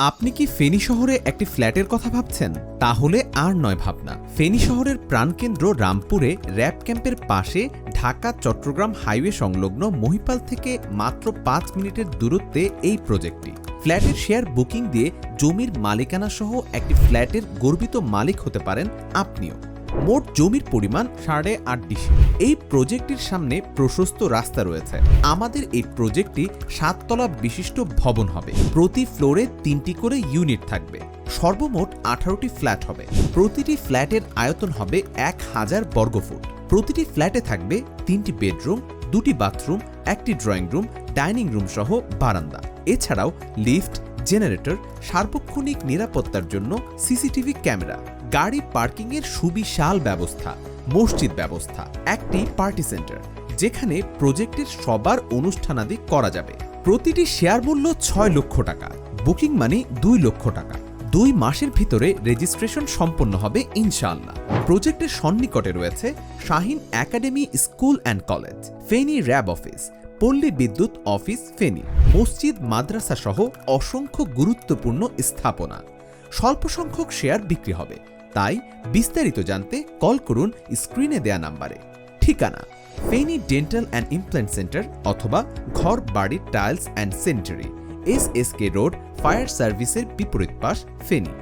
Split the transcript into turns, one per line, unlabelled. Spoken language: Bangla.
আপনি কি ফেনী শহরে একটি ফ্ল্যাটের কথা ভাবছেন? তাহলে আর নয় ভাবনা। ফেনী শহরের প্রাণকেন্দ্র রামপুরে র্যাব ক্যাম্পের পাশে ঢাকা চট্টগ্রাম হাইওয়ে সংলগ্ন মহিপাল থেকে মাত্র পাঁচ মিনিটের দূরত্বে এই প্রজেক্টটি। ফ্ল্যাটের শেয়ার বুকিং দিয়ে জমির মালিকানা সহ একটি ফ্ল্যাটের গর্বিত মালিক হতে পারেন আপনিও। মোট জমির পরিমাণ সাড়ে আট ডিসি এই প্রজেক্টটির সামনে প্রশস্ত রাস্তা রয়েছে। আমাদের এই প্রজেক্টটি সাততলা বিশিষ্ট ভবন হবে। প্রতি ফ্লোরে তিনটি করে ইউনিট থাকবে। সর্বমোট আঠারোটি ফ্ল্যাট হবে। প্রতিটি ফ্ল্যাটের আয়তন হবে এক হাজার বর্গফুট প্রতিটি ফ্ল্যাটে থাকবে তিনটি বেডরুম, দুটি বাথরুম, একটি ড্রয়িং রুম, ডাইনিং রুম সহ বারান্দা। এছাড়াও লিফট জেনারেটর সার্বক্ষণিক নিরাপত্তার জন্য সিসিটিভি ক্যামেরা, গাড়ি পার্কিংয়ের সুবিশাল ব্যবস্থা, মসজিদ ব্যবস্থা, একটি পার্টি সেন্টার, যেখানে প্রজেক্টের সবার অনুষ্ঠানাদি করা যাবে। প্রতিটি শেয়ার মূল্য ছয় লক্ষ টাকা, বুকিং মানি দুই লক্ষ টাকা। দুই মাসের ভিতরে রেজিস্ট্রেশন সম্পন্ন হবে ইনশাআল্লাহ। প্রজেক্টের সন্নিকটে রয়েছে Shahin academy school and college, Feni RAB office পল্লী বিদ্যুৎ অফিস, ফেনী। মসজিদ, মাদ্রাসা সহ অসংখ্য গুরুত্বপূর্ণ স্থাপনা। স্বল্প সংখ্যক শেয়ার বিক্রি হবে। তাই বিস্তারিত জানতে কল করুন স্ক্রিনে দেয়া নাম্বারে। ঠিকানা, Feni dental and implant centre অথবা ঘর বাড়ির tiles and sanitary S S K road, fire সার্ভিসের বিপরীত পাশ, ফেনী।